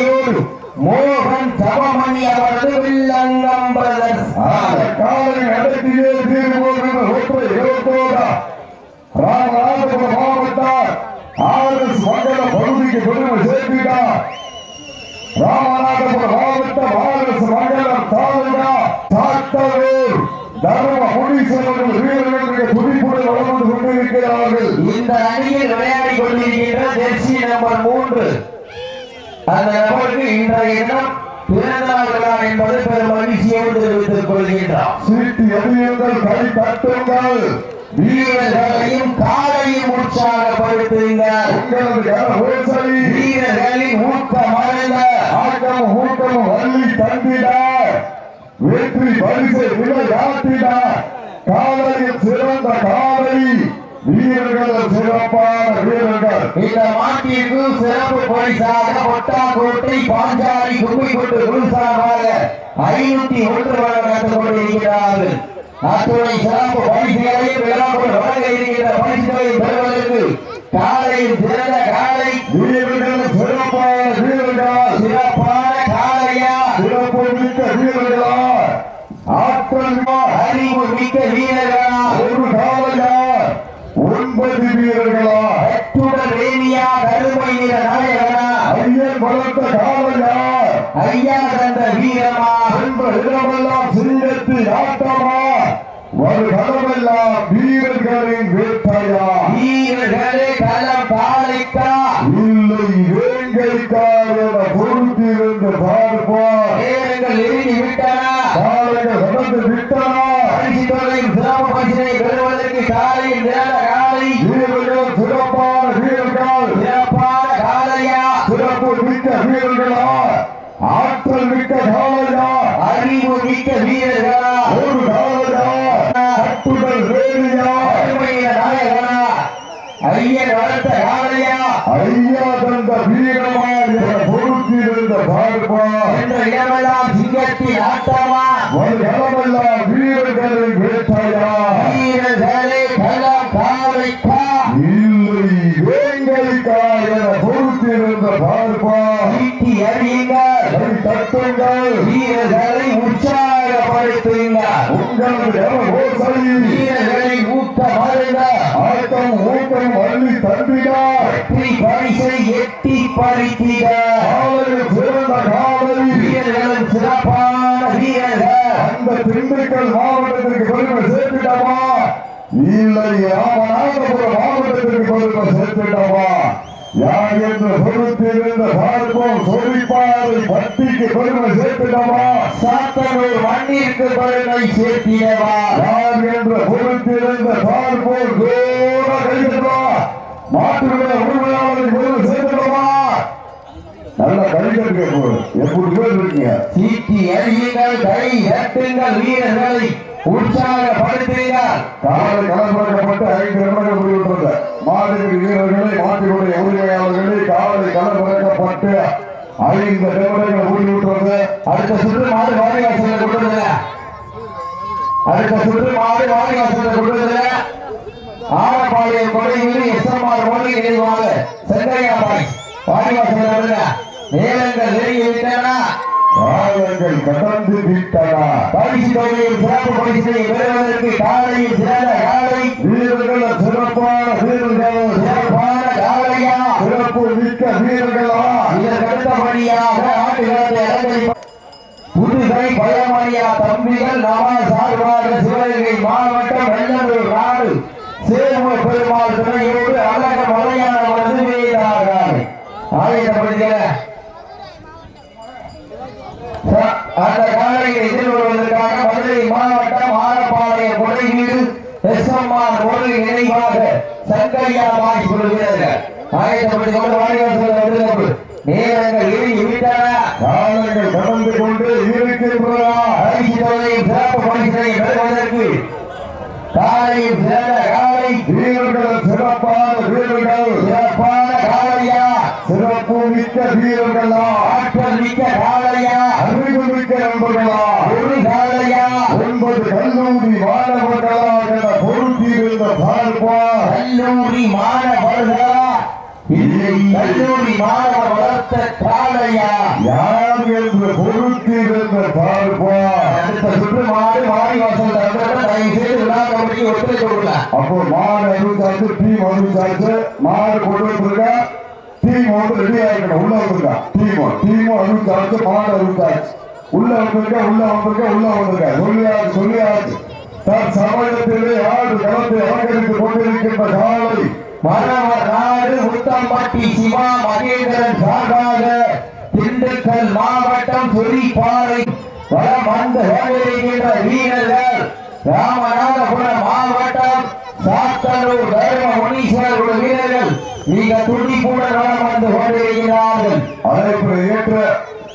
துணையோடு மோகன் தவமணி அவரது வில்லங்கம் பிரதர்ஸ் காலை நடத்தியே தீர்வோம் ஒற்றை இருபத்தோரா. ராமநாதபுரம் மாவட்டம். ஆர்எஸ் மண்டல பகுதிக்கு பெருமை சேர்க்கிறார் ராமநாதபுரம் மாவட்டம் ஆர்எஸ் மண்டலம் தாலுகா சாத்தூர் தர்ம முனீஸ்வரர்கள் வீரர்களுக்கு துடிப்புடன் வளர்ந்து கொண்டிருக்கிறார்கள். இந்த அணியில் விளையாடி கொண்டிருக்கின்ற ஜெர்சி நம்பர் மூன்று. அந்த நபருக்கு இன்றைய தினம் பிறந்தநாள் விழா என்பது பெரும் மகிழ்ச்சியோடு தெரிவித்துக் கொள்கின்றார் சீட்டு எதிரியங்கள் கை தட்டுங்கள். வீரர்களையும் காலையும் கரகோசை வீரர்களின் ஊக்கமடைந்த ஆட்டம் ஊட்டம் வள்ளி தந்திட. வெற்றி பரிசை விளையாட்டிட. காலையில் சிறந்த காலை வீரர்கள் சிறப்பான வீரர்கள். இந்த மாட்டிற்கு சிறப்பு பரிசாக ஒட்டாக்கோட்டை பாஞ்சாலி கும்பிக்கொண்டு குருசாமாக ஐநூத்தி ஒன்று வழங்கப்பட்டுக் கொண்டிருக்கிறார்கள் அத்துணை சிறப்பு பரிசுகளை விழாக்குள் வழங்க இருக்கின்ற பரிசுகளை பெறுவதற்கு காலையில் சிறந்த காலை வீரர்கள் சிறப்பான வீரர்கள் சிறப்பான காலையா சிறப்பு மிக்க வீரர்களா ஆற்றல் அறிவு மிக்க வீரர்களா ஒரு காலையா ஒன்பது வீரர்களா அத்துடன் வேணியா நிற நாயகனா ஐயன் வளர்த்த காலையா ஐயா தந்த வீரமா? என்ற இடமெல்லாம் சிங்கத்தின் ஆட்டமா வருகளமெல்லாம் வீரர்களின் வேட்டையா வீரர்களே களம் பாலிக்கா இல்லை வேங்கைக்காக பொறுத்திருந்து பார்ப்பார் நேரங்கள் எழுதி விட்டன காலைகள் நடந்து விட்டனா பரிசு தொகையின் சிறப்பு பரிசினை பெறுவதற்கு காலையில் நேர காலை வீரர்கள் சிறப்பான வீரர்கள் சிறப்பான காலையா சிறப்பு மிக்க வீரர்களா ஆற்றல் மிக்க காலையா அறிவு மிக்க வீரர்களா ஒரு காலையா கட்டுதல் வேலியா அருமையில நாயகனா ஐயன் வளர்த்த காலையா ஐயா தந்த வீரமா என பொறுத்திருந்த பார்ப்பார் என்ற இடமெல்லாம் சிங்கத்தின் ஆட்டமா வருகளமெல்லாம் வீரர்களின் வேட்டையா. வீரர்களே களம் காலைக்கா இல்லை வேங்கைக்காக என பொறுத்திருந்த பார்ப்பார் ஈட்டி அறியுங்கள் கை தட்டுங்கள் வீரர்களை உற்சாகப்படுத்துங்கள் உங்களது ஓசை வீரர்களை ஊக்கமருங்க ஆட்டம் ஊட்டம் வள்ளி தந்திடா வெற்றி பரிசை எட்டி பறித்திட சிறந்த காலை வீரர்களும் சிறப்பான வீரர்கள் அந்த திண்டுக்கல் மாவட்டத்திற்கு பெருமை சேர்த்துட்டோமா இல்லை ராமநாதபுரம் மாவட்டத்திற்கு பெருமை யார் என்று பொறுத்திருந்த பார்ப்போம் சொல்லிப்பாறை பட்டிக்கு பெருமை சேர்த்துட்டோமா சாத்தனூர் மண்ணிற்கு பெருமை சேர்த்திடவா? யார் என்று பொறுத்திருந்த பார்ப்போம் தூர கைதட்டா மாற்றுகளை உரிமையாளருக்கு பெருமை சேர்த்துட்டோமா நல்ல இப்போ. எப்படி பேர் இருக்கீங்க. சீட்டி அறியுங்கள் கை எட்டுங்கள் வீரர்களை உற்சாகப்படுத்துங்கள். காலை களமிறக்கப்பட்டு ஐந்து நிமிடங்கள் முடிவுற்றது. மாடுகள் வீரர்களை மாட்டினுடைய உரிமையாளர்களை காலை களமிறக்கப்பட்டு ஐந்து நிமிடங்கள் முடிவுற்றது அடுத்த சுற்று மாடு வாரிவாசலை கொண்டு அடுத்த சுற்று மாடு வாரிவாசலை கொண்டு ஆரப்பாளையம் கொடையில் எஸ்எம்ஆர் மோடி நினைவாக செங்கையா பாய் வாரிவாசலை வருதுல நேரங்கள் நெருங்கி விட்டன காலங்கள் கடந்து விட்டதா? பரிசு தொகையில் சிறப்பு பரிசினை பெறுவதற்கு காலையில் சிறந்த காலை. வீரர்கள் சிறப்பான வீரர்கள் சிறப்பான காலையா? சிறப்பு மிக்க வீரர்களா? இதற்கு அடுத்தபடியாக ஆட்டுகளத்தை அலங்கரிப்ப புதுகை பயமணியா தம்பிகள் நவா சார்பாக சிவகங்கை மாவட்டம் வெள்ளூர் நாடு. சேருவ பெருமாள் துணையோடு அழக மலையான மதுமையினார்கள் ஆயுதப்படுகிற அந்த காலையை எதிர்வருவதற்காக மதுரை மாவட்டம் ஆரப்பாளையம் கொடைவீடு எஸ்எம்ஆர் மோடி நினைவாக சங்கையா வாங்கி சொல்கிறார்கள் ஆயுதப்படி கொண்டு வாடிவாசல் வருகிறது நேரங்கள் இறுகி விட்டன. காலங்கள் கடந்து கொண்டு இருக்கின்றன. பரிசு சிறப்பு பரிசினை பெறுவதற்கு காலையில் சிறந்த காலை வீரர்கள் சிறப்பான வீரர்கள் சிறப்பான காலையா சிறப்பு மிக்க வீரர்களா. ஆற்றல் மிக்க காலை நண்பர்களா ஒரு காலையா ஒன்பது கல்லூரி மாணவர்களாக பொருத்தியிருந்த பார்ப்பார் கல்லூரி மாணவர்களா? கல்லூரி மாணவர் வளர்த்த காலையா யார் என்று பொறுத்திருந்த பார்ப்பார் அடுத்த சுற்று மாடு மாடி வாசல் ஒத்துழைப்பு கொடுக்கல. அப்போ மாடு அறிவிச்சாச்சு டீம் அறிவிச்சாச்சு மாடு கொண்டு வந்திருக்கா? டீம் வந்து ரெடி ஆகிக்கணும் உள்ள வந்திருக்கா? டீம் டீமும் அறிவிச்சாச்சு மாடு அறிவிச்சாச்சு உள்ள வந்திருக்க உள்ள வந்திருக்க உள்ள வந்திருக்க. சொல்லியாச்சு சொல்லியாச்சு தன் சமயத்திலே ஆடு களத்தை அலங்கரித்துக் கொண்டிருக்கின்ற காலை மரவர் நாடு முத்தம்பட்டி சிவா மகேந்திரன் சார்பாக திண்டுக்கல் மாவட்டம் சொரிப்பாறை வளம் வந்து கொண்டிருக்கின்ற வீரர்கள் ராமநாதபுரம் மாவட்டம் சாத்தனூர் தர்ம முனீஸ்வரர் வீரர்கள். மிக துடிப்புடன் வளம் வந்து கொண்டிருக்கிறார்கள் அழைப்பு ஏற்ற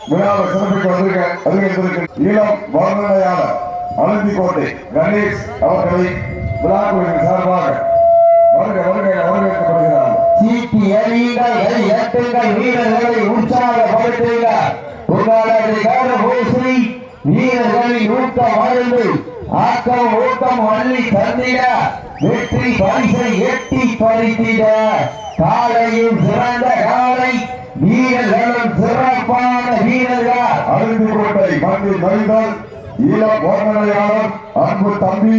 விழாவை சிறப்பிக்க வந்திருக்க வருகின்றிருக்க ஈழம் வர்ணனையாளர் அனந்திக்கோட்டை கணேஷ் அவர்களை விழா விழாக்குழுவின் சார்பாக வருக வருக வரவேற்கப்படுகிறார்கள் சீட்டி எறியுங்கள் கை எட்டுங்கள் வீரர்களை உற்சாகப்படுத்துங்கள் உங்களது கரபூசணி வீரர்களை ஊட்டம் வாழ்ந்து ஆக்கம் ஊட்டம் வள்ளி தந்திட வெற்றி பரிசை எட்டி பறித்திட காலையும் சிறந்த காலை வீரர்களும் சிறப்பான வீரர்கள். அருந்திக்கோட்டை மண்ணில் மனிதன் ஈழம் வர்ணனையாளர் அன்பு தம்பி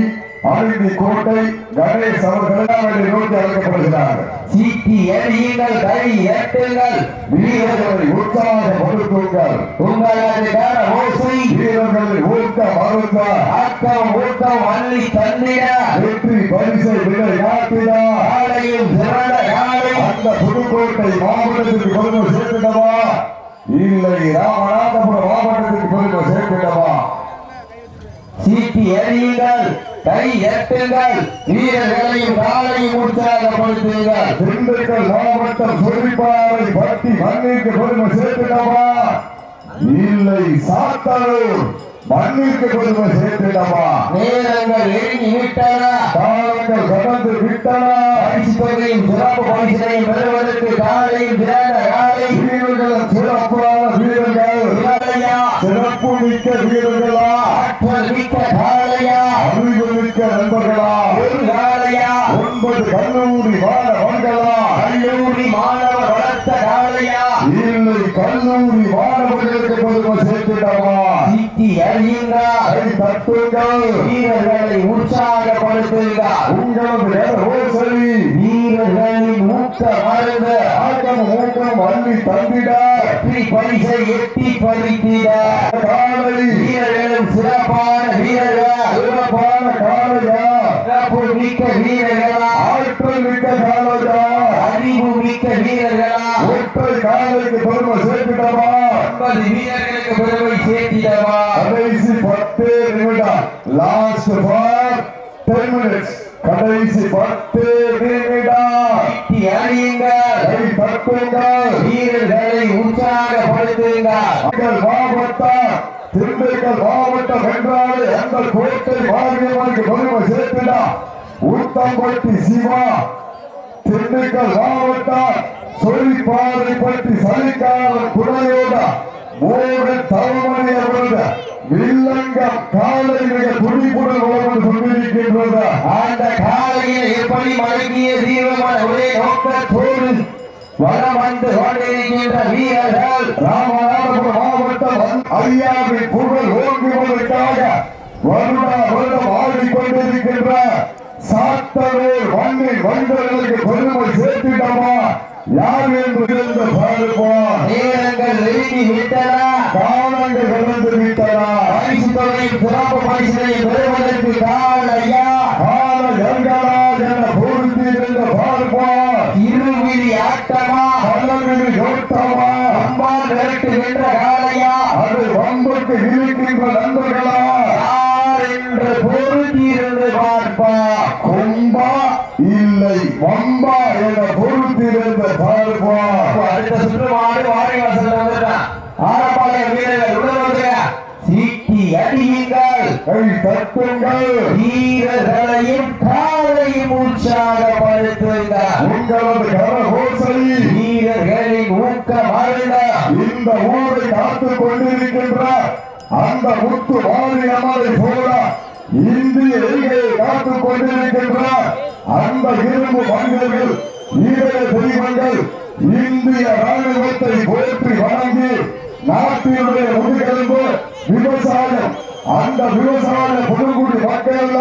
அருந்தி கோட்டை கணேஷ் அவர்கள் நோக்கி அழைக்கப்படுகிறார்கள். சீட்டி எறியுங்கள் கை எட்டுங்கள். வீரர்களை வீரர்களை உற்சாகப்படுத்துங்கள் உங்களது கரபூசணி வீரர்களை ஊக்க மறுத்த ஆக்கம் ஊக்கம் அள்ளி தந்திட வெற்றி பரிசை விலை சிறந்த அந்த புதுக்கோட்டை மாவட்டத்திற்கு பெருமை சேர்க்கிட்டவா இல்லை ராமநாதபுரம் மாவட்டத்திற்கு பெருமை சேர்க்கிட்டவா சீட்டி எறியுங்கள் கை எட்டுங்கள் வீரர்களையும் காலையும் உற்சாகப்படுத்துங்கள் திண்டுக்கல் மாவட்டம் சொல்லிப்பாறை பட்டி மண்ணிற்கு பெருமை சேர்க்கிட்டவா இல்லை சாத்தனூர் மண்ணிற்கு பெருமை சேர்க்கிட்டவா நேரங்கள் நெருங்கி விட்டன காலங்கள் கடந்து விட்டன பரிசு தொகையும் சிறப்பு பரிசினையும் பெறுவதற்கு காலையும் சிறந்த காலை. வீரர்கள் சிறப்பான வீரர்கள். சிறப்பு மிக்க வீரர்களா? ஆற்றல் மிக்க காலையா அறிவு மிக்க நண்பர்களா? ஒரு காலையா ஒன்பது கல்லூரி மாணவர்களா? கல்லூரி மாணவர் வளர்த்த காலையா இல்லை கல்லூரி மாணவர்களுக்கு தட்டுங்கள் வீரர்களை உற்சாகப்படுத்துங்கள் உங்களது நேரோசரி வீரர்களின் ஊக்க மருந்து ஆக்கம் ஊக்கம் அள்ளி தந்திட வெற்றி பரிசை எட்டி பறித்திட. காலை வீரர்களும் சிறப்பான வீரர்கள். சிறப்பான மிக்க வீரர்களா? ஆற்றல் மிக்க காலையா அறிவு மிக்க வீரர்களா? ஒற்றை காலைக்கு பெருமை சேர்த்துட்டவா? ஒன்பது வீரர்களுக்கு பெருமை சேர்த்திடவா? கடைசி பத்து நிமிடம். லாஸ்ட் ஃபார் டென் மினிட்ஸ் கடைசி பத்து நிமிடம். அறியுங்கள் தட்டுங்கள் வீரர்களை உற்சாகப்படுத்துங்கள். மாவட்டம் திண்டுக்கல் மாவட்டம் என்றாலே அந்த கோட்டை மாரியம்மனுக்கு பெருமை சேர்த்துடா. ஊத்தம்பட்டி சிவா திண்டுக்கல் மாவட்டம் சொலிப்பாறைப்பட்டி சலிக்காரன் துணையோட மூன்று தலைமணி அவரது வில்லங்கம் காலை மிக துடிப்புடன் வளர்ந்து கொண்டிருக்கின்றது அந்த காலையில் எப்படி மடங்கிய தீவிரமான ஒரே நோக்கத்தோடு வளம் வந்து கொண்டிருக்கின்ற வீரர்கள் ராமநாதபுரம் மாவட்டம் ஐயாவின் புகழ் ஓங்குவதற்காக வருடா வருடம் ஆடிக்கொண்டிருக்கின்ற சாத்தனூர் மண்ணின் மனிதர்களுக்கு பெருமை சேர்த்திடமா யார் என்று பாருப்பான் நேரங்கள் நெருங்கி விட்டன காலங்கள் கடந்து விட்டன பரிசு தொகையும் சிறப்பு பரிசினையும் பெறுவதற்கு காலையா கால எங்களா என பொருத்தி இருந்த பார்ப்பான் இருவிழி ஆட்டமா பல்லவிழி யோட்டமா அம்பால் விரட்டுகின்ற காலையா அது வம்புக்கு இருக்கின்ற நண்பர்களா யார் என்று பொருத்தியிருந்து பார்ப்பா கொம்பா இல்லை வம்பா என பொறுத்திருந்த பார்ப்பா அடுத்த சுற்று மாடு வாடி வாசல் வந்துட்டான் ஆரப்பாளைய வீரர்கள் உள்ள வந்துங்க சீட்டி அடியுங்கள். கை தட்டுங்கள். வீரர்களையும் காலையும் உற்சாகப்படுத்துங்கள் உங்களது கரகோசை வீரர்களின் ஊக்கம் அருந்த இந்த ஊரை காத்துக் கொண்டிருக்கின்ற அந்த முத்து மாரியம்மனை போல. இந்திய எல்லையை காத்துக் கொண்டிருக்கின்ற அந்த இரும்பு மனிதர்கள் ஈரய தெய்வங்கள் இந்திய ராணுவத்தை போற்றி வணங்கி நாட்டினுடைய முதுகெலும்பு விவசாயம் அந்த விவசாய புதுக்குடி மக்கள்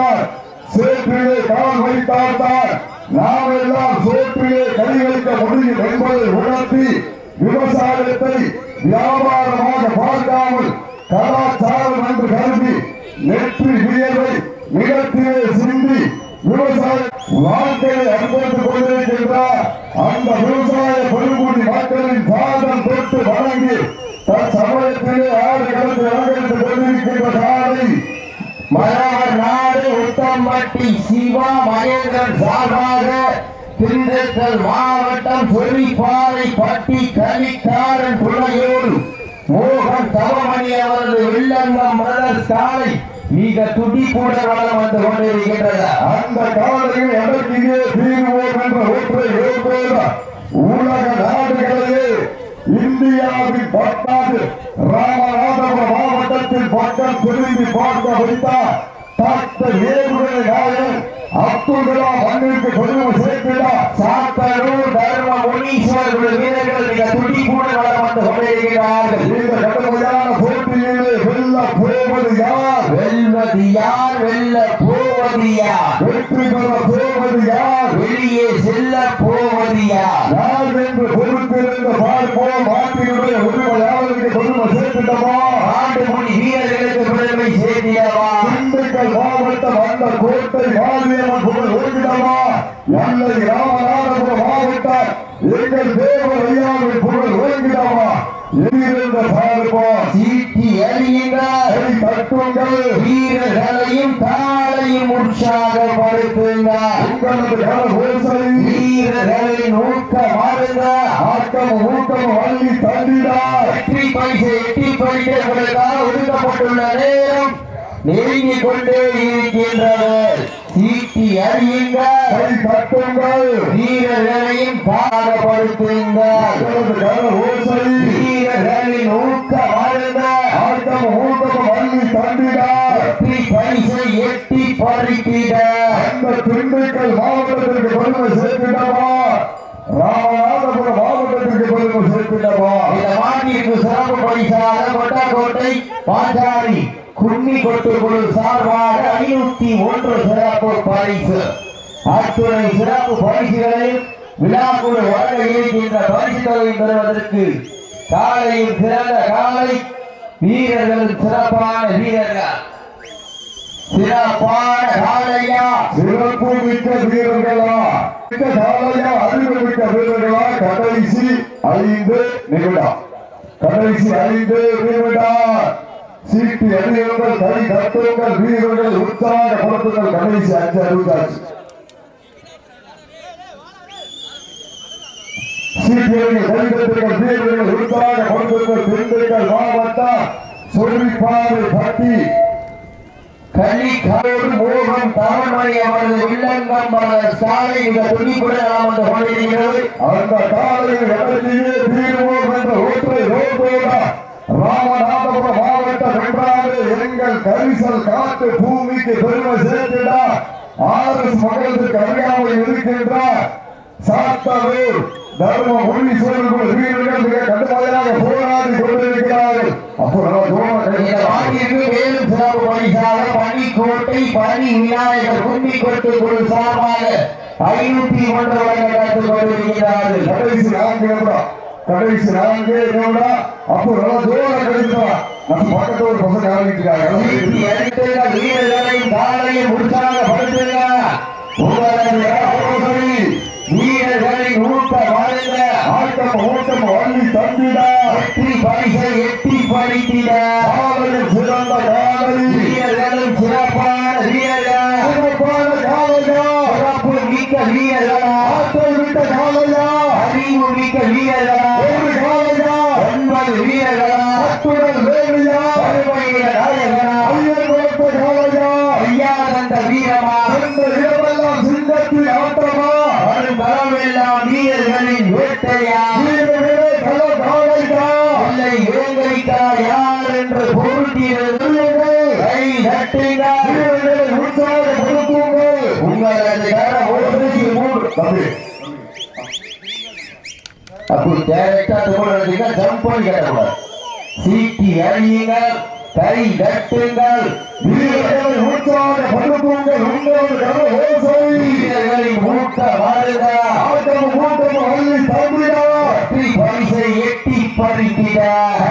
சேற்றிலே கால் வைத்தால்தான் நாம் எல்லாம் சேற்றிலே கை வைக்க முடியும் என்பதை உணர்த்தி விவசாயத்தை வியாபாரமாக பார்க்காமல் கலாச்சாரம் என்று கருதி நெற்றி வியர்வை நிலத்திலே சிந்தி விவசாய வாழ்க்கையை அனுபவித்துக் கொண்டிருக்கின்றார் அந்த விவசாய பெருங்குடி மக்களின் பாதம் தொட்டு வணங்கி தன் சமயத்திலே ஆறு கடந்து அலங்கரித்துக் கொண்டிருக்கின்ற காலை மரவர் நாடு உத்தம்பட்டி சிவா மகேந்திரன் சார்பாக திண்டுக்கல் மாவட்டம் சொரிப்பாறை பட்டி கலிக்காரன் பிள்ளையோடு மோகன் தவமணி அவரது வில்லங்கம் மிக துடிப்புடன் வளம் வந்து கொண்டிருக்கின்றது அந்த காலையில் எதற்கிங்கே தீர்வோம் என்ற ஒற்றை யோகோட உலக நாடுகளிலே இந்தியாவின் பட்டாது ராமநாதபுரம் மாவட்டத்தில் பட்டம் திரும்பி பார்க்க வைத்தார் டாக்டர் ஏவுடைய நாயன் அப்துல் கலாம் மண்ணிற்கு பெருமை சேர்க்கிறார் சாத்தனூர் தர்ம முனீஸ்வரர் வீரர்கள் மிக துடிப்புடன் வளம் வந்து கொண்டிருக்கிறார்கள். இந்த கடுமையான போட்டியிலே வெல்ல போவது யார்? வெல்வது யார் வெல்ல போவது யார் வெற்றி பெற போவது யார் வெளியே செல்ல போவது யார் யார் என்று பொறுத்திருந்து பார்ப்போம். நாட்டினுடைய உரிமையாளருக்கு பெருமை சேர்க்கின்றமா ஆண்டு முடி வீரர்களுக்கு பெருமை சேர்த்திடவா? திண்டுக்கல் மாவட்டம் அந்த கோட்டை மாரியம்மன் புகழ் ஒருங்கிடமா எல்லை ராமநாதபுரம் மாவட்டம் எங்கள் தேவர் ஐயாவின் புகழ் ஒருங்கிடமா எங்கிருந்த பார்ப்போம் சீட்டி கை தட்டுங்கள். வீரர்களையும் தாளையும் உற்சாகப்படுத்துங்கள் உங்களது கர ஓசை வீரர்களின் ஊக்கம் அருங்க ஆக்கம் ஊக்கம் வள்ளி தண்டிடா வெற்றி பரிசு எட்டி பரிசுகளுக்காக ஒதுக்கப்பட்டுள்ள நேரம் நெருங்கிக் கொண்டே இருக்கின்றது. சீட்டி அறியுங்கள். தட்டுங்கள் வீரர்களையும் ஓசை வீரர்களின் ஊக்கம் அருங்க ஆட்டம் ஊக்கம் வள்ளி தண்டிடா வெற்றி பரிசை எட்டி பறித்திட அந்த திண்டுக்கல் மாவட்டத்திற்கு பெருமை சேர்க்கின்றமா ராமநாதபுரம் மாவட்டத்திற்கு பெருமை சேர்க்கின்றமா இந்த மாட்டிற்கு சிறப்பு பரிசாக கொட்டக்கோட்டை பாஞ்சாலி. கும்மி குழு சார்பாக ஐநூத்தி ஒன்று சிறப்பு பரிசு. அத்துணை சிறப்பு பரிசுகளை விழாக்குழு வழங்க இருக்கின்ற பரிசு பரிசுகளை பெறுவதற்கு காலையில் சிறந்த காலை வீரர்கள் சிறப்பான வீரர்கள். சிறப்பான காலையா? சிறப்பு மிக்க வீரர்களா? மிக்க காலையா? அறிவு மிக்க வீரர்களா? கடைசி ஐந்து நிமிடம். கடைசி ஐந்து நிமிடம். சீட்டி அணியுங்கள் கை தட்டுங்கள் வீரர்கள் உற்சாகப்படுத்துங்கள் கடைசி அஞ்சு அறிவிச்சாச்சு சீட்டியர்கள் கை தட்டுங்கள் வீரர்கள் உற்சாகப்படுத்துங்கள் திண்டுக்கல் மாவட்டம் சொல்லிப்பாறை பட்டி கலிக்கரோடு மோகன் அவரது அவரது சாலை அந்த தீர்வோம் என்ற ரோட்டோட ராமநாதபுரம் மாவட்டம் என்றாலே எங்கள் கரிசல் காட்டு பூமிக்கு பெருமை சேர்த்திட ஆர்எஸ் மகளுக்கு அறியாமல் இருக்கின்ற சாத்தனூர் தர்ம முனீஸ்வரர்கள் வீரர்கள் மிக கடுமையாக போராடி கொண்டிருக்கிறார்கள். அப்போ சிறப்பு பரிசாக பனிக்கோட்டை பனி விநாயகர் குழு சார்பாக ஐநூத்தி ஒன்று வழங்க கற்றுக் கொண்டிருக்கிறார்கள். கடைசி நிமிடம் கடைசி நாளே நிமிடம் அப்போ நல்லா தூரம் கிடைக்கலாம் நம்ம பக்கத்துல ஒரு பசங்க ஆரம்பிக்கிறாங்க சீட்டி அடித்துங்க வீரர்களையும் ஆட்டம் ஓட்டம் வள்ளி தந்திட. வெற்றி பரிசை எட்டி பறித்திட சிறந்த அந்த இரவெல்லாம் சிங்கத்தில் ஆட்டமா வரும் வரவெல்லாம் வீரர்களின் வேட்டையா? வீரர்களே பல காலைதா இல்லை இலங்கைதா யார் என்று பொருட்டியது கை நட்டுங்க வீரர்களை உற்சாக கொடுக்குங்கள் உங்களது கர ஓடுக்கு மூன்று. தம்பி. அப்போ டேரக்டா தமிழ் ஜம்ப் பண்ணி கேட்டவர் சீட்டி அறியுங்கள் கை தட்டுங்கள் உற்சாக பண்புங்கள் உங்களோடு கடந்த ஓசை. மூட்ட வாருதா மூட்டம் தமிழா பரிசை எட்டி பறிக்கிறார்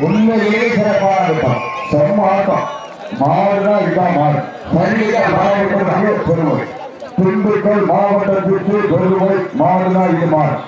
உண்மையிலே சிறப்பான இருக்கும் செம்ம ஆட்டம் மாறுனா இதுதான் மாறு மாவட்டத்திற்கு பெருமை திண்டுக்கல் மாவட்டத்திற்கு பெருமை மாறுனா இது மாறும்